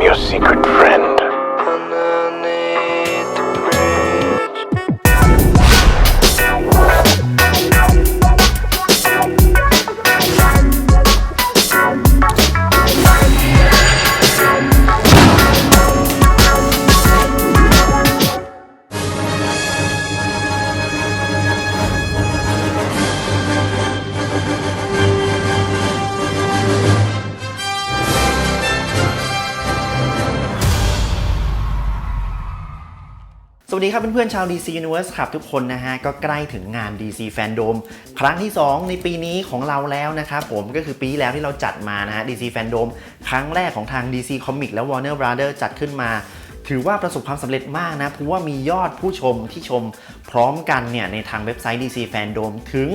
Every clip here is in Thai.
Your secret friend. สวัสดีครับเพื่อนๆชาว DC Universe ครับทุกคนนะฮะ ก็ใกล้ถึงงาน DC Fandom ครั้งที่ 2 ในปีนี้ของเราแล้วนะครับผมก็คือปีแล้วที่เราจัดมานะฮะ DC Fandom ครั้งแรกของทาง DC Comics และ Warner Brothers จัดขึ้นมา ถือว่าประสบความสำเร็จมากนะ เพราะว่ามียอดผู้ชมที่ชมพร้อมกันเนี่ยในทางเว็บไซต์ DC Fandom ถึง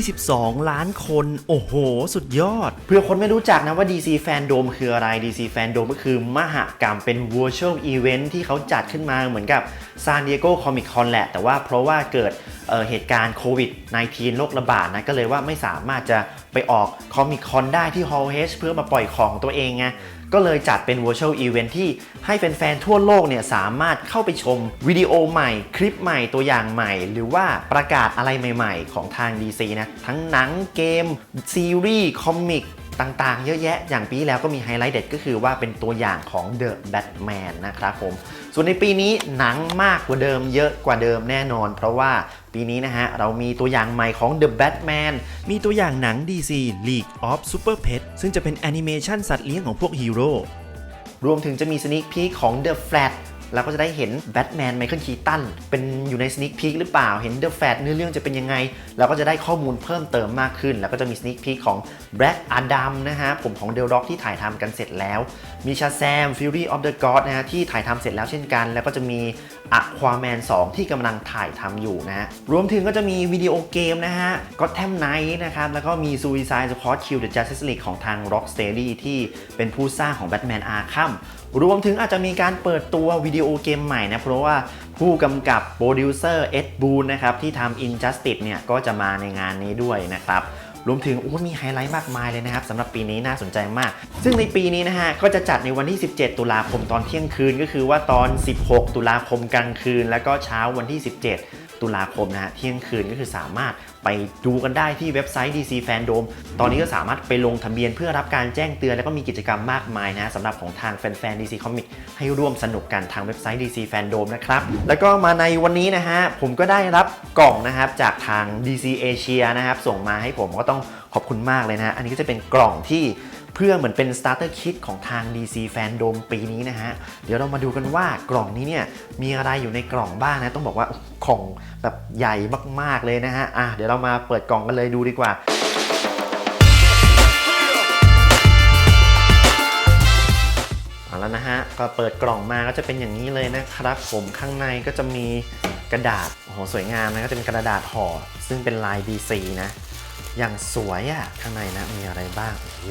22 ล้านคน โอ้โห สุดยอด เพื่อคนไม่รู้จักนะว่า DC Fandom คืออะไร DC Fandom ก็คือมหกรรมเป็น virtual event ที่เขาจัดขึ้นมาเหมือนกับ San Diego Comic Con แหละ แต่ว่าเพราะว่าเกิดเเหตุการณ์โควิด -19 โรคระบาดนะ ก็เลยว่าไม่สามารถจะไปออก Comic Con ได้ที่ Hall H เพื่อมาปล่อยของตัวเองไง ก็เลยจัดเป็น virtual event ที่ให้แฟนๆทั่วโลกเนี่ยสามารถเข้าไปชมวิดีโอใหม่ คลิปใหม่ตัวอย่างใหม่ หรือว่าประกาศอะไรใหม่ๆ ของทาง DC นะทั้งหนังเกม ซีรีส์คอมิกต่างๆ เยอะแยะ อย่างปีแล้วก็มีไฮไลท์เด็ดก็คือว่าเป็นตัวอย่างของ The Batman นะครับผม ส่วนในปีนี้หนังมากกว่าเดิมเยอะกว่าเดิมแน่นอน เพราะว่า ปีนี้นะฮะ เรามีตัวอย่างใหม่ของ The Batman มีตัวอย่างหนัง DC League of Super Pet ซึ่งจะเป็นแอนิเมชันสัตว์เลี้ยงของพวกฮีโร่รวมถึงจะมีสนิคพีของ The Flash แล้วก็จะได้เห็นแบทแมนไมเคิลคีตันเป็นอยู่ในสนิ k พี k หรือเปล่า เห็น The Flash เนื้อเรื่องจะเป็นยังไงแล้วก็จะได้ข้อมูลเพิ่มเติมมากขึ้น แล้วก็จะมีสนิ k พี k ของ Black Adam นะฮะผมของ The Rock ที่ถ่ายทำกันเสร็จแล้ว มีชาแซม Fury of the God นะฮะที่ถ่ายทำเสร็จแล้วเช่นกัน แล้วก็จะมี Aquaman 2ที่กำลังถ่ายทำอยู่นะฮะรวมถึงก็จะมีวิดีโอเกมนะฮะ Gotham Knight นะครับแล้วก็มี Suicide Squad Kill the Justice League ของทาง Rocksteady ที่เป็นผู้สร้างของ Batman Arkham รวมถึงอาจจะมีการเปิดตัววิดีโอเกมใหม่นะ เพราะว่าผู้กำกับโปรดิวเซอร์เอ็ดบูนนะครับที่ทำ Injustice เนี่ยก็จะมาในงานนี้ด้วยนะครับรวมถึงมีไฮไลท์มากมายเลยนะครับสำหรับปีนี้น่าสนใจมาก ซึ่งในปีนี้นะฮะก็จะจัดในวันที่ 17 ตุลาคมตอนเที่ยงคืน ก็คือว่าตอน 16 ตุลาคมกลางคืน แล้วก็เช้าวันที่ 17 ตุลาคมนะฮะเที่ยงคืนก็คือสามารถไปดูกันได้ที่เว็บไซต์ DC Fandom ตอนนี้ก็สามารถไปลงทะเบียนเพื่อรับการแจ้งเตือน แล้วก็มีกิจกรรมมากมายนะสำหรับของทางแฟนๆ DC Comic ให้ร่วมสนุกกันทางเว็บไซต์ DC Fandom นะครับ แล้วก็มาในวันนี้นะฮะผมก็ได้รับกล่องนะครับจากทาง DC Asia นะครับส่งมาให้ผมก็ต้องขอบคุณมากเลยนะฮะอันนี้ก็จะเป็นกล่องที่ เพื่อเหมือนเป็น starter kit ของทาง DC Fandom ปีนี้นะฮะ เดี๋ยวเรามาดูกันว่ากล่องนี้เนี่ยมีอะไรอยู่ในกล่องบ้างนะ ต้องบอกว่าของแบบใหญ่มากๆเลยนะฮะ อะเดี๋ยวเรามาเปิดกล่องกันเลยดูดีกว่าเอาแล้วนะฮะ ก็เปิดกล่องมาก็จะเป็นอย่างนี้เลยนะครับผมข้างในก็จะมีกระดาษโอ้โหสวยงามนะก็จะเป็นกระดาษห่อซึ่งเป็นลาย DC นะ อย่างสวยอะ่ะข้างในนะมีอะไรบ้างโอ้โห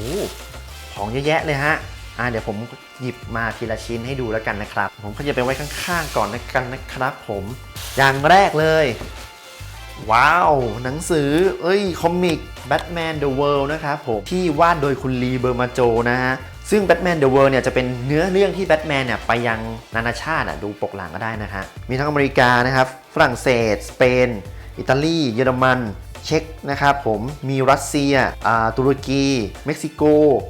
ของเยอะแยะเลยฮะอ่าเดี๋ยวผมหยิบมาทีละชิ้นให้ดูแล้วกันนะครับ ผมก็จะไปไว้ข้างๆก่อนนะกันนะครับผมอย่างแรกเลย ว้าว หนังสือ เอ้ย คอมิก Batman the World นะครับผม ที่วาดโดยคุณลีเบอร์มาโจนะฮะซึ่ง Batman the World เนี่ยจะเป็นเนื้อเรื่องที่แบทแมนเนี่ยไปยังนานาชาติอะดูปกหลังก็ได้นะฮะมีทั้งอเมริกานะครับ ฝรั่งเศส สเปน อิตาลี เยอรมัน เช็กนะครับผมมีรัสเซียตุรกี เม็กซิโก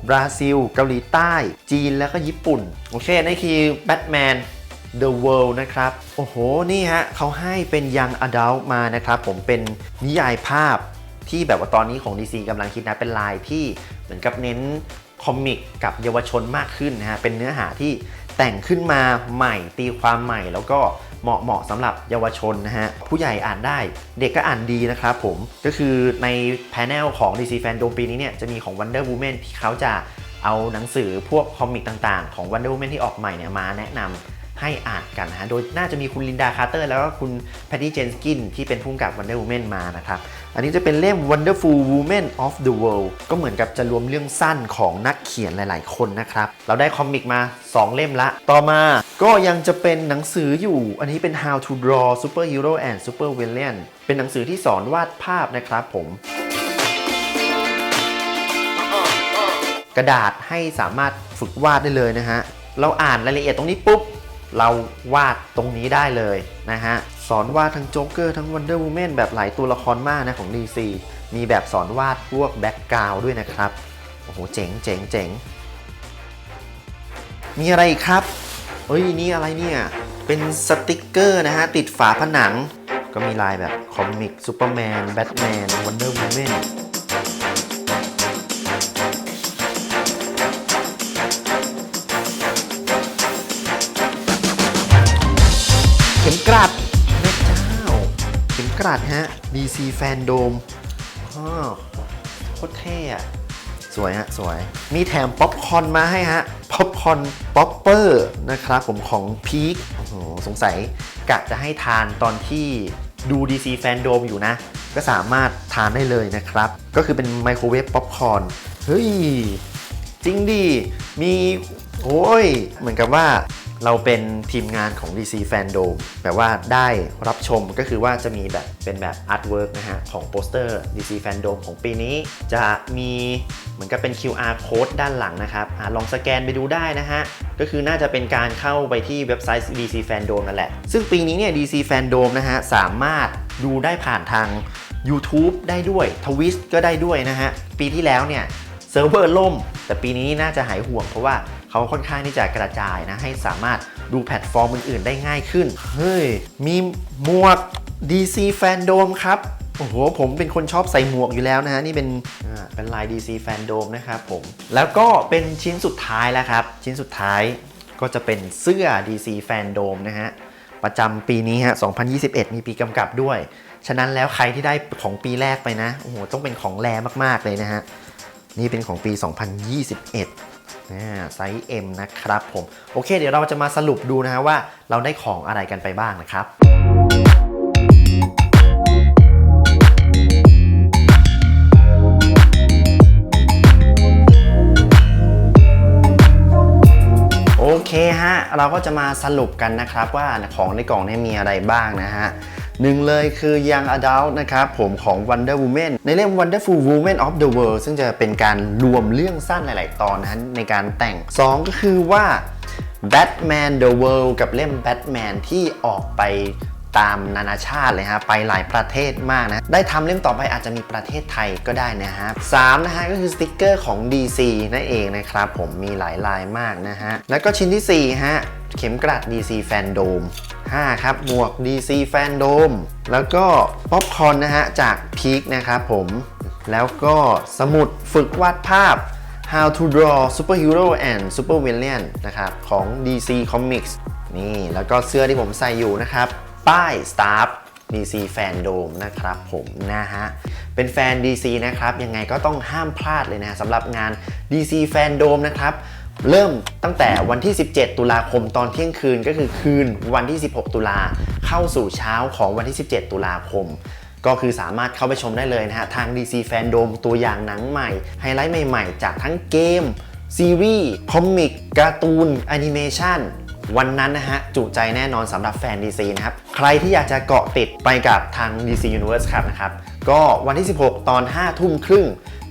บราซิล เกาหลีใต้ จีนแล้วก็ญี่ปุ่น โอเคนี่คือแบทแมน The World นะครับ โอ้โห นี่ฮะเขาให้เป็น Young Adult มานะครับ ผมเป็นนิยายภาพที่แบบว่าตอนนี้ของ DC กำลังคิดนะ เป็นลายที่เหมือนกับเน้นคอมิกกับเยาวชนมากขึ้นนะฮะ เป็นเนื้อหาที่แต่งขึ้นมาใหม่ตีความใหม่แล้วก็ เหมาะเหมาะสำหรับเยาวชนนะฮะ ผู้ใหญ่อ่านได้ เด็กก็อ่านดีนะครับผม ก็คือในแพน e l ของ DC Fandom ปีนี้เนี่ย จะมีของ Wonder Woman ที่เขาจะเอาหนังสือพวกคอมิกต่างๆ ของ Wonder Woman ที่ออกใหม่เนี่ยมาแนะนำ ให้อ่านกันนะฮะ โดยน่าจะมีคุณลินดาคาร์เตอร์แล้วก็คุณแพตตี้เจนสกินที่เป็นผู้กำกับ Wonder Woman มานะครับ อันนี้จะเป็นเล่ม Wonderful Women of the World ก็เหมือนกับจะรวมเรื่องสั้นของนักเขียนหลาย ๆ คนนะครับ เราได้คอมิกมา 2 เล่มละ ต่อมาก็ยังจะเป็นหนังสืออยู่ อันนี้เป็น How to Draw Superhero and Supervillain เป็นหนังสือที่สอนวาดภาพนะครับผมกระดาษให้สามารถฝึกวาดได้เลยนะฮะ เราอ่านรายละเอียดตรงนี้ปุ๊บ เราวาดตรงนี้ได้เลยนะฮะ สอนวาดทั้งโจ๊กเกอร์ทั้งวันเดอร์วูแมนแบบหลายตัวละครมากนะของ DC มีแบบสอนวาดพวกแบ็กกราวด้วยนะครับ โอ้โห เจ๋งเจ๋งเจ๋งมีอะไรอีกครับ เฮ้ย นี่อะไรเนี่ย เป็นสติกเกอร์นะฮะ ติดฝาผนัง ก็มีลายแบบคอมิกซูเปอร์แมนแบทแมนวันเดอร์วูแมน กลัดฮะ DC Fandom อ้าวโคตรเท่อะสวยฮะ สวย มีแถมป๊อปคอนมาให้ฮะ ป๊อปคอนป๊อปเปอร์นะครับผมของพีคโอ้โหสงสัยกะจะให้ทานตอนที่ดู DC Fandom อยู่นะ ก็สามารถทานได้เลยนะครับ ก็คือเป็นไมโครเวฟป๊อปคอนเฮ้ย จริงดิ มี โอ้ย เหมือนกับว่า เราเป็นทีมงานของ DC Fandom แบบว่าได้รับชมก็คือว่าจะมีแบบเป็นแบบอาร์ตเวิร์กนะฮะ ของโปสเตอร์ DC Fandom ของปีนี้ จะมีเหมือนกับเป็น QR code ด้านหลังนะครับอลองสแกนไปดูได้นะฮะ ก็คือน่าจะเป็นการเข้าไปที่เว็บไซต์ DC Fandom นั่นแหละ ซึ่งปีนี้เนี่ย DC Fandom นะฮะ สามารถดูได้ผ่านทาง YouTube ได้ด้วย Twitch ก็ได้ด้วยนะฮะ ปีที่แล้วเนี่ยเซิร์ฟเวอร์ล่ม แต่ปีนี้น่าจะหายห่วงเพราะว่า เขาค่อนข้างที่จะกระจายนะ ให้สามารถดูแพลตฟอร์มอื่นๆ ได้ง่ายขึ้น เฮ้ย มีหมวก DC Fandom ครับโอ้โห ผมเป็นคนชอบใส่หมวกอยู่แล้วนะฮะ นี่เป็นเป็นลาย DC Fandom นะครับผม แล้วก็เป็นชิ้นสุดท้ายแล้วครับ ชิ้นสุดท้ายก็จะเป็นเสื้อ DC Fandom นะฮะ ประจำปีนี้ฮะ 2021 มีปีกำกับด้วย ฉะนั้นแล้วใครที่ได้ของปีแรกไปนะ โอ้โห ต้องเป็นของแรมากๆเลยนะฮะ นี่เป็นของปี 2021 ไซส์ M นะครับผมโอเค เดี๋ยวเราจะมาสรุปดูนะฮะว่าเราได้ของอะไรกันไปบ้างนะครับโอเคฮะ เราก็จะมาสรุปกันนะครับว่าของในกล่องนี้มีอะไรบ้างนะฮะ หนึ่งเลยคือ Young Adult นะครับผมของ Wonder Woman ในเล่ม Wonderful Woman of the World ซึ่งจะเป็นการรวมเรื่องสั้นหลาย ๆ ตอนนะฮะในการแต่ง 2 ก็คือว่า Batman the World กับเล่ม Batman ที่ออกไปตามนานาชาติเลยฮะไปหลายประเทศมากนะ ได้ทำเล่มต่อไปอาจจะมีประเทศไทยก็ได้นะฮะสามนะฮะก็คือสติกเกอร์ของ DC นั่นเองนะครับผมมีหลายลายมากนะฮะ แล้วก็ชิ้นที่4ฮะเข็มกลัด DC Fandom 5 ครับหมวก DC Fan Dome แล้วก็ป๊อปคอนนะฮะ จากพีคนะครับผม แล้วก็สมุดฝึกวาดภาพ How to Draw Superhero and Supervillain นะครับ ของ DC Comics นี่ แล้วก็เสื้อที่ผมใส่อยู่นะครับ ป้าย Staff DC Fan Dome นะครับผมนะฮะ เป็นแฟน DC นะครับ ยังไงก็ต้องห้ามพลาดเลยนะสำหรับงาน DC Fan Dome นะครับ เริ่มตั้งแต่วันที่ 17 ตุลาคมตอนเที่ยงคืนก็คือคืนวันที่ 16 ตุลาเข้าสู่เช้าของวันที่ 17 ตุลาคม ก็คือสามารถเข้าไปชมได้เลยนะฮะ ทาง DC Fandom ตัวอย่างหนังใหม่ ไฮไลท์ใหม่ๆ จากทั้งเกม ซีรีส์ คอมิกการ์ตูนแอนิเมชันวันนั้นนะฮะ จุใจแน่นอนสำหรับแฟน DC นะครับ ใครที่อยากจะเกาะติดไปกับทาง DC Universe ครับนะครับ ก็วันที่ 16 ตอน 5 ทุ่มครึ่ง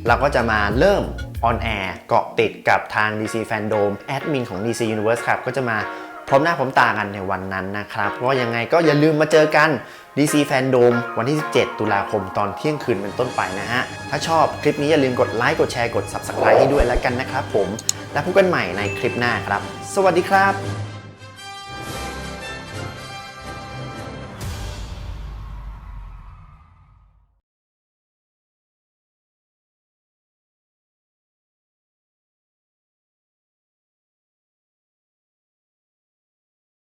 เราก็จะมาเริ่ม ออนแอร์เกาะติดกับทาง DC Fandom แอดมินของ DC Universe ครับ ก็จะมาพร้อมหน้าพร้อมตากันในวันนั้นนะครับเพราะว่ายังไงก็อย่าลืมมาเจอกัน DC Fandom วันที่ 17 ตุลาคมตอนเที่ยงคืนเป็นต้นไปนะฮะ ถ้าชอบคลิปนี้อย่าลืมกดไลค์กดแชร์กด Subscribe ให้ด้วยแล้วกันนะครับผม แล้วพบกันใหม่ในคลิปหน้าครับ สวัสดีครับ